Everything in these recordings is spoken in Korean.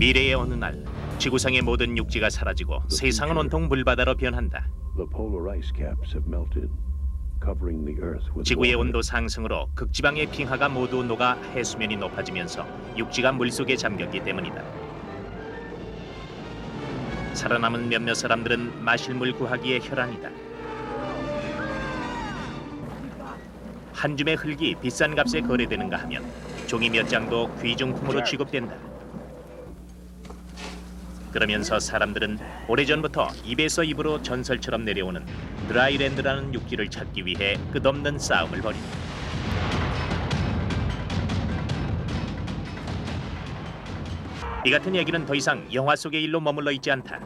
미래의 어느 날 지구상의 모든 육지가 사라지고 세상은 온통 물바다로 변한다. The polar ice caps have melted, covering the Earth with 지구의 water. 온도 상승으로 극지방의 빙하가 모두 녹아 해수면이 높아지면서 육지가 물속에 잠겼기 때문이다. 살아남은 몇몇 사람들은 마실 물 구하기에 혈안이다. 한 줌의 흙이 비싼 값에 거래되는가 하면 종이 몇 장도 귀중품으로 취급된다. 그러면서 사람들은 오래전부터 입에서 입으로 전설처럼 내려오는 드라이랜드라는 육지를 찾기 위해 끝없는 싸움을 벌인다. 이 같은 얘기는 더 이상 영화 속의 일로 머물러 있지 않다.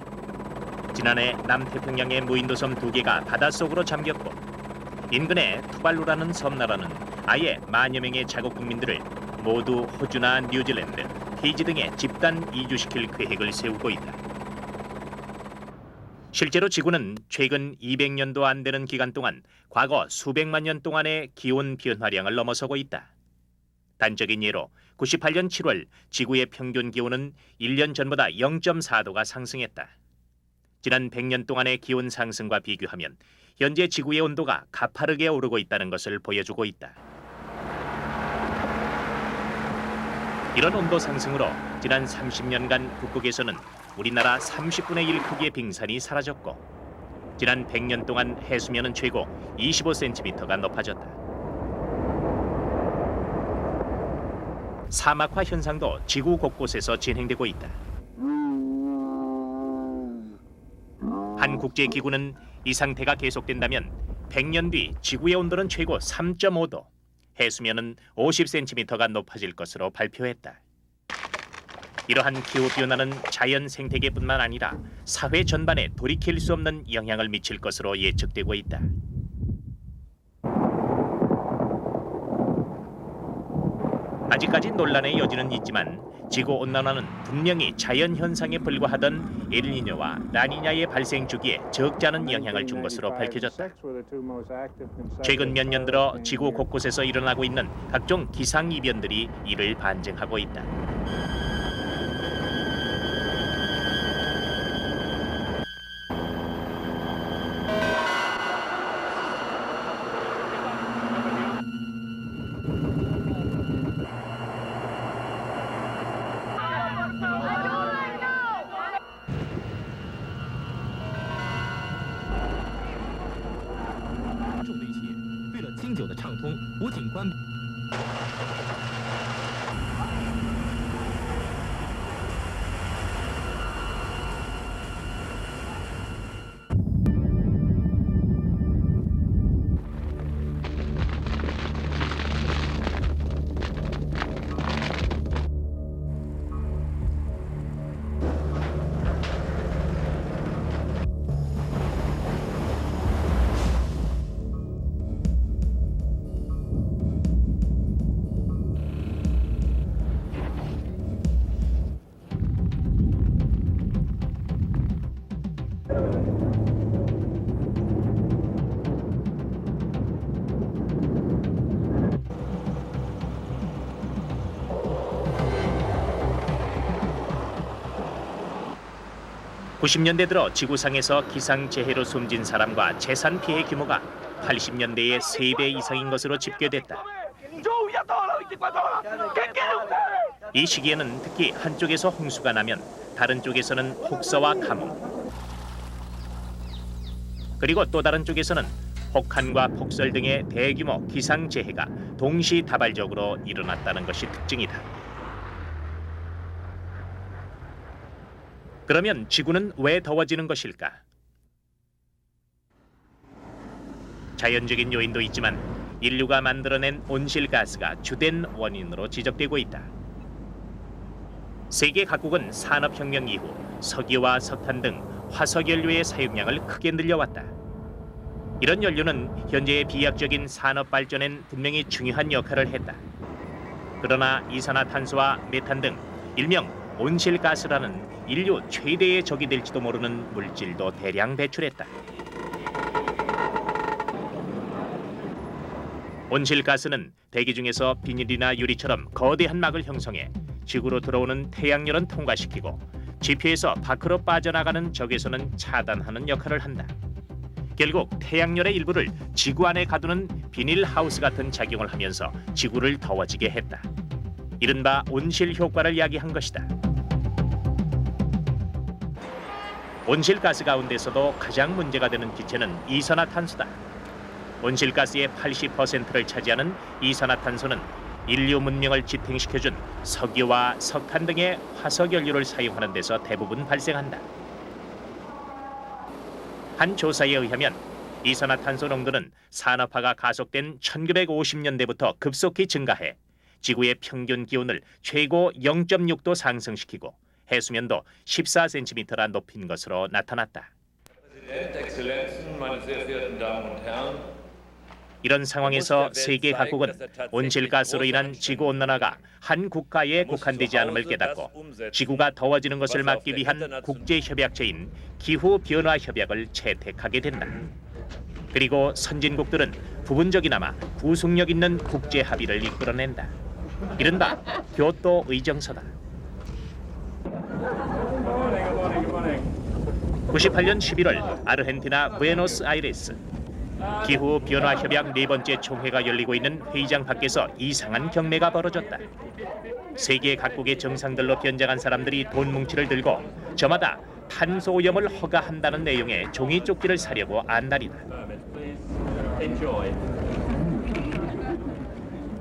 지난해 남태평양의 무인도 섬 두 개가 바닷속으로 잠겼고 인근의 투발루라는 섬나라는 아예 만여 명의 자국 국민들을 모두 호주나 뉴질랜드, 피지 등에 집단 이주시킬 계획을 세우고 있다. 실제로 지구는 최근 200년도 안 되는 기간 동안 과거 수백만 년 동안의 기온 변화량을 넘어서고 있다. 단적인 예로 98년 7월 지구의 평균 기온은 1년 전보다 0.4도가 상승했다. 지난 100년 동안의 기온 상승과 비교하면 현재 지구의 온도가 가파르게 오르고 있다는 것을 보여주고 있다. 이런 온도 상승으로 지난 30년간 북극에서는 우리나라 30분의 1 크기의 빙산이 사라졌고 지난 100년 동안 해수면은 최고 25cm가 높아졌다. 사막화 현상도 지구 곳곳에서 진행되고 있다. 한 국제 기구는 이 상태가 계속된다면 100년 뒤 지구의 온도는 최고 3.5도, 해수면은 50cm가 높아질 것으로 발표했다. 이러한 기후 변화는 자연 생태계뿐만 아니라 사회 전반에 돌이킬 수 없는 영향을 미칠 것으로 예측되고 있다. 아직까지 논란의 여지는 있지만 지구 온난화는 분명히 자연 현상에 불과하던 엘니뇨와 라니냐의 발생 주기에 적지 않은 영향을 준 것으로 밝혀졌다. 최근 몇 년 들어 지구 곳곳에서 일어나고 있는 각종 기상 이변들이 이를 반증하고 있다. “ (90년대) 들어 지구상에서 기상재해로 숨진 사람과 재산 피해 규모가 (80년대의) 3배 이상인 것으로 집계됐다. 이 시기에는 특히 한쪽에서 홍수가 나면 다른 쪽에서는 혹서와 가뭄 그리고 또 다른 쪽에서는 혹한과 폭설 등의 대규모 기상재해가 동시다발적으로 일어났다는 것이 특징이다. 그러면 지구는 왜 더워지는 것일까? 자연적인 요인도 있지만 인류가 만들어낸 온실가스가 주된 원인으로 지적되고 있다. 세계 각국은 산업혁명 이후 석유와 석탄 등 화석 연료의 사용량을 크게 늘려왔다. 이런 연료는 현재의 비약적인 산업 발전엔 분명히 중요한 역할을 했다. 그러나 이산화탄소와 메탄 등 일명 온실가스라는 인류 최대의 적이 될지도 모르는 물질도 대량 배출했다. 온실가스는 대기 중에서 비닐이나 유리처럼 거대한 막을 형성해 지구로 들어오는 태양열은 통과시키고 지표에서 밖으로 빠져나가는 적외선은 차단하는 역할을 한다. 결국 태양열의 일부를 지구 안에 가두는 비닐 하우스 같은 작용을 하면서 지구를 더워지게 했다. 이른바 온실 효과를 야기한 것이다. 온실가스 가운데서도 가장 문제가 되는 기체는 이산화탄소다. 온실가스의 80%를 차지하는 이산화탄소는 인류 문명을 지탱시켜준 석유와 석탄 등의 화석연료를 사용하는 데서 대부분 발생한다. 한 조사에 의하면 이산화탄소 농도는 산업화가 가속된 1950년대부터 급속히 증가해 지구의 평균 기온을 최고 0.6도 상승시키고 해수면도 14cm나 높인 것으로 나타났다. 이런 상황에서 세계 각국은 온실가스로 인한 지구 온난화가 한 국가에 국한되지 않음을 깨닫고 지구가 더워지는 것을 막기 위한 국제 협약체인 기후 변화 협약을 채택하게 된다. 그리고 선진국들은 부분적이나마 구속력 있는 국제 합의를 이끌어낸다. 이른바 교토 의정서다. 98년 11월 아르헨티나 부에노스아이레스 기후 변화 협약 네 번째 총회가 열리고 있는 회의장 밖에서 이상한 경매가 벌어졌다. 세계 각국의 정상들로 변장한 사람들이 돈 뭉치를 들고 저마다 탄소 오염을 허가한다는 내용의 종이 조끼를 사려고 안달이다.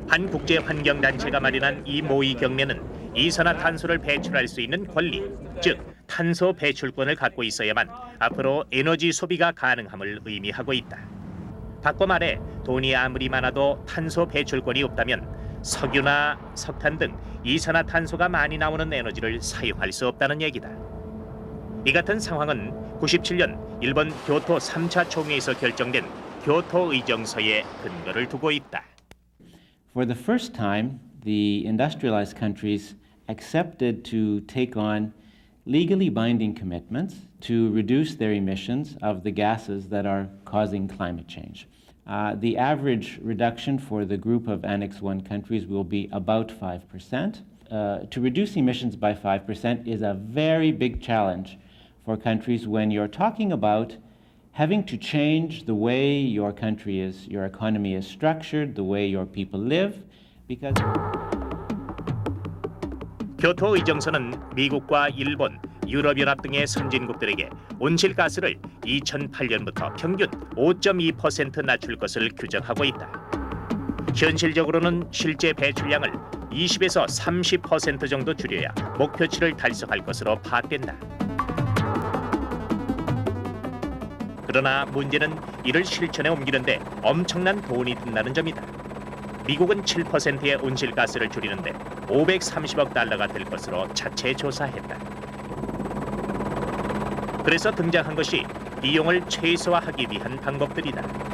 한 국제 환경 단체가 마련한 이 모의 경매는 이산화탄소를 배출할 수 있는 권리, 즉 탄소 배출권을 갖고 있어야만 앞으로 에너지 소비가 가능함을 의미하고 있다. 바꿔 말해 돈이 아무리 많아도 탄소 배출권이 없다면 석유나 석탄 등 이산화탄소가 많이 나오는 에너지를 사용할 수 없다는 얘기다. 이 같은 상황은 97년 일본 교토 3차 총회에서 결정된 교토 의정서에 근거를 두고 있다. For the first time, the industrialized countries accepted to take on legally binding commitments to reduce their emissions of the gases that are causing climate change. Uh, the average reduction for the group of Annex 1 countries will be about 5%. Uh, to reduce emissions by 5% is a very big challenge for countries when you're talking about having to change the way your country is, your economy is structured, the way your people live, because. 교토 의정서는 미국과 일본, 유럽연합 등의 선진국들에게 온실가스를 2008년부터 평균 5.2% 낮출 것을 규정하고 있다. 현실적으로는 실제 배출량을 20에서 30% 정도 줄여야 목표치를 달성할 것으로 파악된다. 그러나 문제는 이를 실천에 옮기는데 엄청난 돈이 든다는 점이다. 미국은 7%의 온실가스를 줄이는데 530억 달러가 들 것으로 자체 조사했다. 그래서 등장한 것이 비용을 최소화하기 위한 방법들이다.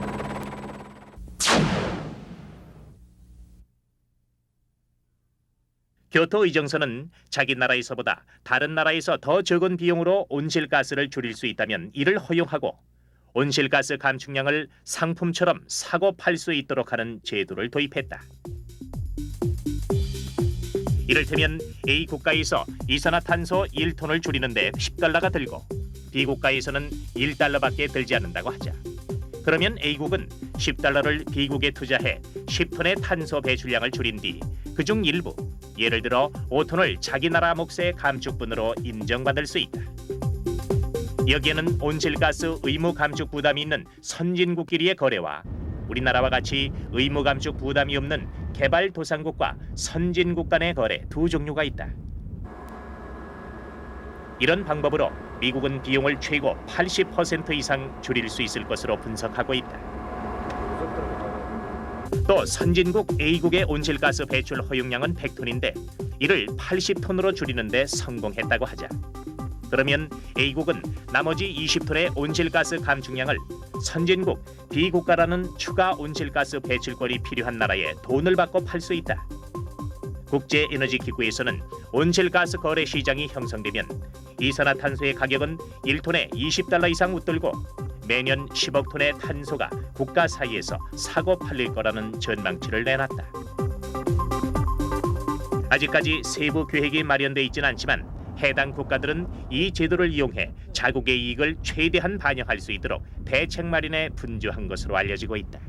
교토 의정서는 자기 나라에서보다 다른 나라에서 더 적은 비용으로 온실가스를 줄일 수 있다면 이를 허용하고 온실가스 감축량을 상품처럼 사고 팔 수 있도록 하는 제도를 도입했다. 이를테면 A 국가에서 이산화탄소 1톤을 줄이는데 10달러가 들고 B 국가에서는 1달러밖에 들지 않는다고 하자. 그러면 A국은 10달러를 B국에 투자해 10톤의 탄소 배출량을 줄인 뒤 그중 일부, 예를 들어 5톤을 자기 나라 몫의 감축분으로 인정받을 수 있다. 여기에는 온실가스 의무 감축 부담이 있는 선진국끼리의 거래와 우리나라와 같이 의무 감축 부담이 없는 개발도상국과 선진국 간의 거래 두 종류가 있다. 이런 방법으로 미국은 비용을 최고 80% 이상 줄일 수 있을 것으로 분석하고 있다. 또 선진국 A국의 온실가스 배출 허용량은 100톤인데 이를 80톤으로 줄이는데 성공했다고 하자. 그러면 A국은 나머지 20톤의 온실가스 감축량을 선진국 B국가라는 추가 온실가스 배출권이 필요한 나라에 돈을 받고 팔 수 있다. 국제 에너지 기구에서는 온실가스 거래 시장이 형성되면 이산화탄소의 가격은 1톤에 20달러 이상 웃돌고 매년 10억 톤의 탄소가 국가 사이에서 사고 팔릴 거라는 전망치를 내놨다. 아직까지 세부 계획이 마련돼 있지는 않지만 해당 국가들은 이 제도를 이용해 자국의 이익을 최대한 반영할 수 있도록 대책 마련에 분주한 것으로 알려지고 있다.